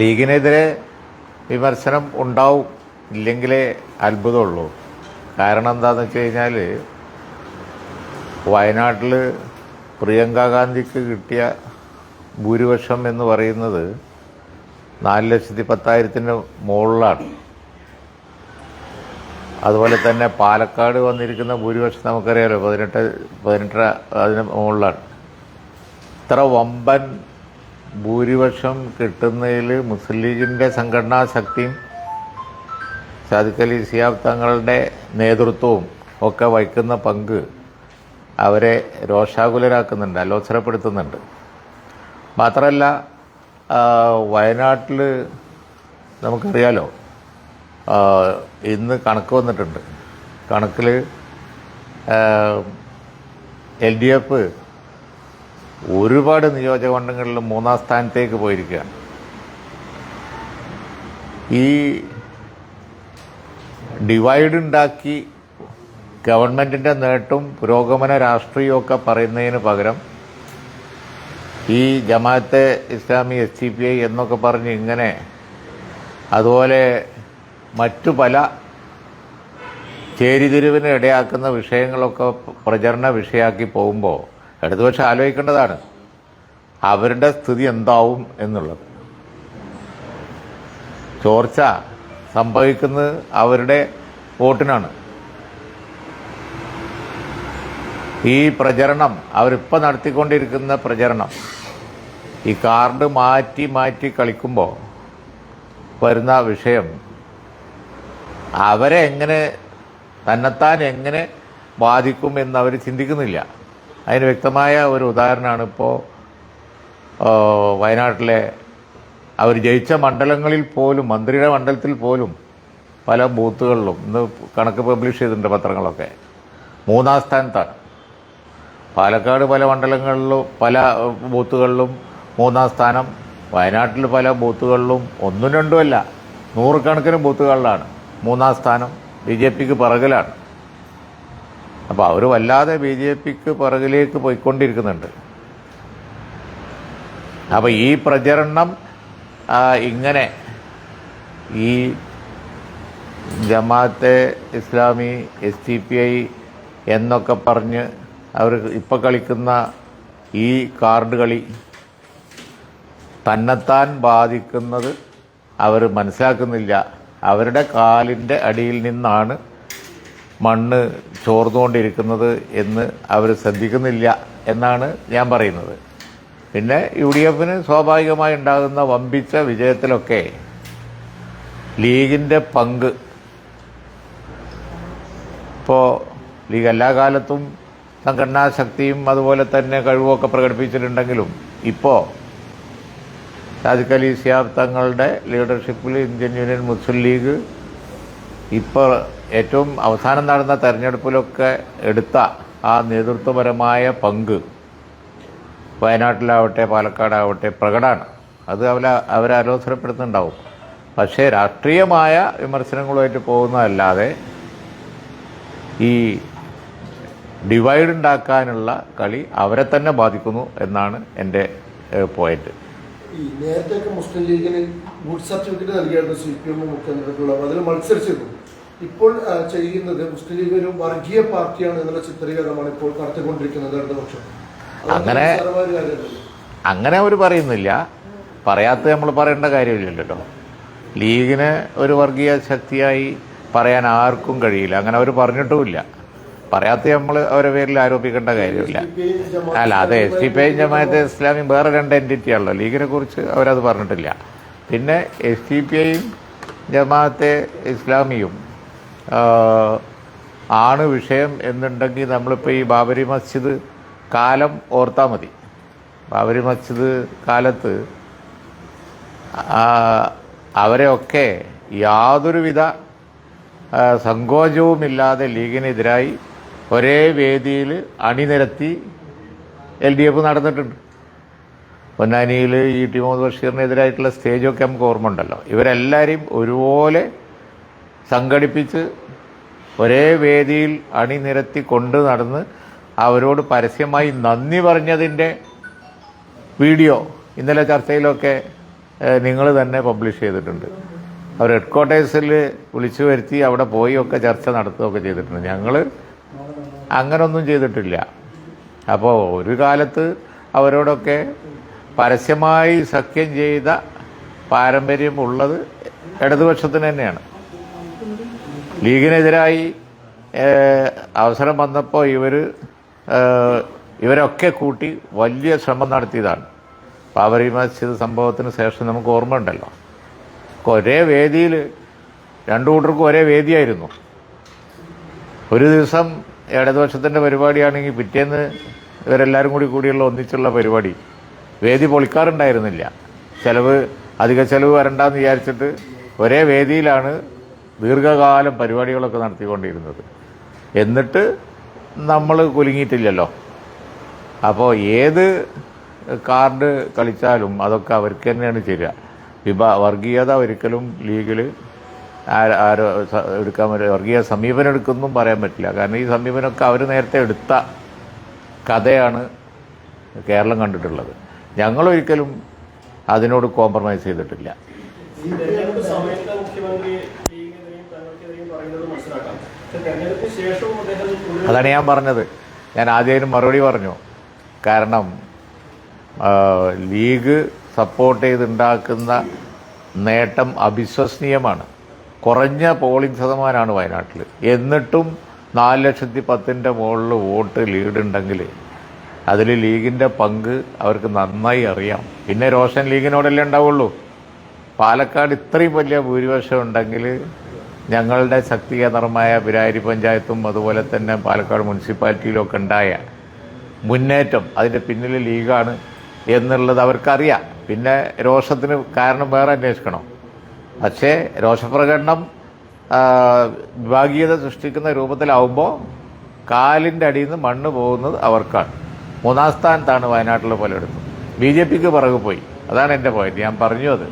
ലീഗിനെതിരെ വിമർശനം ഉണ്ടാവും ഇല്ലെങ്കിലേ അത്ഭുതമുള്ളൂ. കാരണം എന്താണെന്ന് വെച്ച് കഴിഞ്ഞാൽ വയനാട്ടിൽ പ്രിയങ്ക ഗാന്ധിക്ക് കിട്ടിയ ഭൂരിപക്ഷം എന്ന് പറയുന്നത് നാല് ലക്ഷത്തി പത്തായിരത്തിന് മുകളിലാണ്. അതുപോലെ തന്നെ പാലക്കാട് വന്നിരിക്കുന്ന ഭൂരിപക്ഷം നമുക്കറിയാമല്ലോ പതിനെട്ട് പതിനെട്ടര അതിന് മുകളിലാണ്. ഇത്ര വമ്പൻ ഭൂരിപക്ഷം കിട്ടുന്നതിൽ മുസ്ലിം ലീഗിന്റെ സംഘടനാ ശക്തിയും സാദിഖലി സിയാബ് തങ്ങളുടെ നേതൃത്വവും ഒക്കെ വഹിക്കുന്ന പങ്ക് അവരെ രോഷാകുലരാക്കുന്നുണ്ട് അലോസരപ്പെടുത്തുന്നുണ്ട്. മാത്രമല്ല വയനാട്ടിൽ നമുക്കറിയാലോ ഇന്ന് കണക്ക് വന്നിട്ടുണ്ട്. കണക്കിൽ എൽ ഡി എഫ് ഒരുപാട് നിയോജകമണ്ഡലങ്ങളിൽ മൂന്നാം സ്ഥാനത്തേക്ക് പോയിരിക്കുകയാണ്. ഈ ഡിവൈഡ് ഉണ്ടാക്കി ഗവൺമെന്റിന്റെ നേട്ടവും പുരോഗമന രാഷ്ട്രീയമൊക്കെ പറയുന്നതിന് പകരം ഈ Jamaat-e Islami S C P I എന്നൊക്കെ പറഞ്ഞ് ഇങ്ങനെ അതുപോലെ മറ്റു പല ചേരിതിരിവിന് ഇടയാക്കുന്ന വിഷയങ്ങളൊക്കെ പ്രചരണ വിഷയമാക്കി പോകുമ്പോൾ ഇടതുപക്ഷം ആലോചിക്കേണ്ടതാണ് അവരുടെ സ്ഥിതി എന്താവും എന്നുള്ളത്. ചോർച്ച സംഭവിക്കുന്നത് അവരുടെ വോട്ടിനാണ്. ഈ പ്രചരണം അവരിപ്പോൾ നടത്തിക്കൊണ്ടിരിക്കുന്ന പ്രചരണം ഈ കാർഡ് മാറ്റി മാറ്റി കളിക്കുമ്പോൾ വരുന്ന വിഷയം അവരെ എങ്ങനെ തന്നെത്താൻ എങ്ങനെ ബാധിക്കും എന്ന് അവർ ചിന്തിക്കുന്നില്ല. അതിന് വ്യക്തമായ ഒരു ഉദാഹരണമാണ് ഇപ്പോൾ വയനാട്ടിലെ അവർ ജയിച്ച മണ്ഡലങ്ങളിൽ പോലും മന്ത്രിയുടെ മണ്ഡലത്തിൽ പോലും പല ബൂത്തുകളിലും ഇന്ന് കണക്ക് പബ്ലിഷ് ചെയ്തിട്ടുണ്ട് പത്രങ്ങളൊക്കെ. മൂന്നാം സ്ഥാനത്താണ്. പാലക്കാട് പല മണ്ഡലങ്ങളിലും പല ബൂത്തുകളിലും മൂന്നാം സ്ഥാനം. വയനാട്ടിൽ പല ബൂത്തുകളിലും ഒന്നും രണ്ടുമല്ല നൂറുകണക്കിന് ബൂത്തുകളിലാണ് മൂന്നാം സ്ഥാനം. ബി ജെ പിക്ക് പിറകിലാണ്. അപ്പോൾ അവർ വല്ലാതെ ബി ജെ പിക്ക് പുറകിലേക്ക് പോയിക്കൊണ്ടിരിക്കുന്നുണ്ട്. അപ്പോൾ ഈ പ്രചരണം ഇങ്ങനെ ഈ Jamaat e Islami S T P I എന്നൊക്കെ പറഞ്ഞ് അവർ ഇപ്പോൾ കളിക്കുന്ന ഈ കാർഡ് കളി തന്നെത്താൻ ബാധിക്കുന്നത് അവർ മനസ്സിലാക്കുന്നില്ല. അവരുടെ കാലിന്റെ അടിയിൽ നിന്നാണ് മണ്ണ് ചോർന്നുകൊണ്ടിരിക്കുന്നത് എന്ന് അവർ ശ്രദ്ധിക്കുന്നില്ല എന്നാണ് ഞാൻ പറയുന്നത്. പിന്നെ യു ഡി എഫിന് സ്വാഭാവികമായി ഉണ്ടാകുന്ന വമ്പിച്ച വിജയത്തിലൊക്കെ ലീഗിന്റെ പങ്ക് ഇപ്പോൾ ലീഗ് എല്ലാ കാലത്തും സംഘടനാ ശക്തിയും അതുപോലെ തന്നെ കഴിവുമൊക്കെ പ്രകടിപ്പിച്ചിട്ടുണ്ടെങ്കിലും ഇപ്പോൾ സാദിഖ് സിയാബ് തങ്ങളുടെ ലീഡർഷിപ്പിൽ ഇന്ത്യൻ യൂണിയൻ മുസ്ലിം ലീഗ് ഇപ്പോൾ ഏറ്റവും അവസാനം നടന്ന തെരഞ്ഞെടുപ്പിലൊക്കെ എടുത്ത ആ നേതൃത്വപരമായ പങ്ക് വയനാട്ടിലാവട്ടെ പാലക്കാടാവട്ടെ പ്രകടമാണ്. അത് അവർ അവരെ അലോസരപ്പെടുത്തുന്നുണ്ടാവും. പക്ഷേ രാഷ്ട്രീയമായ വിമർശനങ്ങളുമായിട്ട് പോകുന്നതല്ലാതെ ഈ ഡിവൈഡ് ഉണ്ടാക്കാനുള്ള കളി അവരെ തന്നെ ബാധിക്കുന്നു എന്നാണ് എന്റെ പോയിന്റ് ഈ നേരത്തെ മുസ്ലിം ലീഗിന് ഗുഡ് സർട്ടിഫിക്കറ്റ് നൽകിയായിരുന്നു സി പി എമ്മും മുഖ്യമന്ത്രിക്കുള്ള അതിൽ മത്സരിച്ചിരുന്നു. ഇപ്പോൾ ചെയ്യുന്നത് മുസ്ലിം ലീഗ് ഒരു വർഗീയ പാർട്ടിയാണ് എന്നുള്ള ചിത്രീകരണമാണ് ഇപ്പോൾ നടത്തിക്കൊണ്ടിരിക്കുന്നത് ഇടതുപക്ഷം. അങ്ങനെ-. അങ്ങനെ അവർ പറയുന്നില്ല. പറയാത്ത നമ്മൾ പറയേണ്ട കാര്യമില്ലല്ലോ. ലീഗിനെ ഒരു വർഗീയ ശക്തിയായി പറയാൻ ആർക്കും കഴിയില്ല. അങ്ങനെ അവർ പറഞ്ഞിട്ടുമില്ല. പറയാത്ത നമ്മൾ അവരെ പേരിൽ ആരോപിക്കേണ്ട കാര്യമില്ല. അല്ല അതെ S T P I Jamaat e ഇസ്ലാമിയും വേറെ രണ്ട് എന്റിറ്റിയാണല്ലോ ലീഗിനെ കുറിച്ച് അവരത് പറഞ്ഞിട്ടില്ല. പിന്നെ എസ് ടി പി ഐയും ജമാഅത്തെ ഇസ്ലാമിയും ആണ് വിഷയം എന്നുണ്ടെങ്കിൽ നമ്മളിപ്പോൾ ഈ ബാബരി മസ്ജിദ് കാലം ഓർത്താൽ മതി. ബാബരി മസ്ജിദ് കാലത്ത് അവരെയൊക്കെ യാതൊരുവിധ സങ്കോചവുമില്ലാതെ ലീഗിനെതിരായി ഒരേ വേദിയിൽ അണിനിരത്തി എൽ ഡി എഫ് നടന്നിട്ടുണ്ട്. പൊന്നാനിയിൽ ഈ ടി മുഹമ്മദ് ബഷീറിനെതിരായിട്ടുള്ള സ്റ്റേജൊക്കെ നമുക്ക് ഓർമ്മ ഉണ്ടല്ലോ ഇവരെല്ലാവരെയും ഒരുപോലെ സംഘടിപ്പിച്ച് ഒരേ വേദിയിൽ അണിനിരത്തി കൊണ്ട് നടന്ന് അവരോട് പരസ്യമായി നന്ദി പറഞ്ഞതിന്റെ വീഡിയോ ഇന്നലെ ചർച്ചയിലൊക്കെ നിങ്ങൾ തന്നെ പബ്ലിഷ് ചെയ്തിട്ടുണ്ട്. അവർ ഹെഡ് ക്വാർട്ടേഴ്സിൽ വിളിച്ചു വരുത്തി അവിടെ പോയി ഒക്കെ ചർച്ച നടത്തുകയൊക്കെ ചെയ്തിട്ടുണ്ട്. ഞങ്ങൾ അങ്ങനൊന്നും ചെയ്തിട്ടില്ല. അപ്പോൾ ഒരു കാലത്ത് അവരോടൊക്കെ പരസ്യമായി സഖ്യം ചെയ്ത പാരമ്പര്യം ഉള്ളത് ഇടതുപക്ഷത്തിന് തന്നെയാണ്. ലീഗിനെതിരായി അവസരം വന്നപ്പോൾ ഇവർ ഇവരൊക്കെ കൂട്ടി വലിയ ശ്രമം നടത്തിയതാണ്. ബാബറി മസ്ജിദ് സംഭവത്തിന് ശേഷം നമുക്ക് ഓർമ്മ ഉണ്ടല്ലോ. ഒരേ വേദിയിൽ രണ്ടു കൂട്ടർക്കും ഒരേ വേദിയായിരുന്നു. ഒരു ദിവസം ഇടതുപക്ഷത്തിന്റെ പരിപാടിയാണെങ്കിൽ പിറ്റേന്ന് ഇവരെല്ലാവരും കൂടി കൂടിയുള്ള ഒന്നിച്ചുള്ള പരിപാടി. വേദി പൊളിക്കാറുണ്ടായിരുന്നില്ല. ചിലവ് അധിക ചിലവ് വരണ്ടെന്ന് വിചാരിച്ചിട്ട് ഒരേ വേദിയിലാണ് ദീർഘകാലം പരിപാടികളൊക്കെ നടത്തിക്കൊണ്ടിരുന്നത്. എന്നിട്ട് നമ്മൾ കുലുങ്ങിയിട്ടില്ലല്ലോ. അപ്പോൾ ഏത് കാർഡ് കളിച്ചാലും അതൊക്കെ അവർക്ക് തന്നെയാണ് ചെയ്യുക വിഭാ വർഗീയത ഒരിക്കലും ലീഗിൽ ആരോ എടുക്കാൻ പറ്റില്ല. വർഗീയ സമീപനം എടുക്കുന്നും പറയാൻ പറ്റില്ല. കാരണം ഈ സമീപനമൊക്കെ അവർ നേരത്തെ എടുത്ത കഥയാണ് കേരളം കണ്ടിട്ടുള്ളത്. ഞങ്ങളൊരിക്കലും അതിനോട് കോംപ്രമൈസ് ചെയ്തിട്ടില്ല. അതാണ് ഞാൻ പറഞ്ഞത്. ഞാൻ ആദ്യം മറുപടി പറഞ്ഞു. കാരണം ലീഗ് സപ്പോർട്ട് ചെയ്തുണ്ടാക്കുന്ന നേട്ടം അവിശ്വസനീയമാണ്. കുറഞ്ഞ പോളിംഗ് ശതമാനമാണ് വയനാട്ടിൽ എന്നിട്ടും നാല് ലക്ഷത്തി പത്തിന്റെ മുകളിൽ വോട്ട് ലീഡ് ഉണ്ടെങ്കിൽ അതിൽ ലീഗിന്റെ പങ്ക് അവർക്ക് നന്നായി അറിയാം. പിന്നെ റോഷൻ ലീഗിനോടല്ലേ ഉണ്ടാവുള്ളൂ. പാലക്കാട് ഇത്രയും വലിയ ഭൂരിപക്ഷം ഉണ്ടെങ്കിൽ ഞങ്ങളുടെ ശക്തി പിരാരി പഞ്ചായത്തും അതുപോലെ തന്നെ പാലക്കാട് മുനിസിപ്പാലിറ്റിയിലും ഒക്കെ ഉണ്ടായ മുന്നേറ്റം അതിന്റെ പിന്നിൽ ലീഗാണ് എന്നുള്ളത് അവർക്കറിയാം. പിന്നെ രോഷത്തിന് കാരണം വേറെ അന്വേഷിക്കണം. പക്ഷേ രോഷപ്രകടനം വിഭാഗീയത സൃഷ്ടിക്കുന്ന രൂപത്തിലാവുമ്പോൾ കാലിന്റെ അടിയിൽ നിന്ന് മണ്ണ് പോകുന്നത് അവർക്കാണ്. മൂന്നാം സ്ഥാനത്താണ് വയനാട്ടിലെ പലയിടത്തും ബി ജെ പിക്ക് പിറകു പോയി. അതാണ് എന്റെ പോയിന്റ് ഞാൻ പറഞ്ഞു അത്.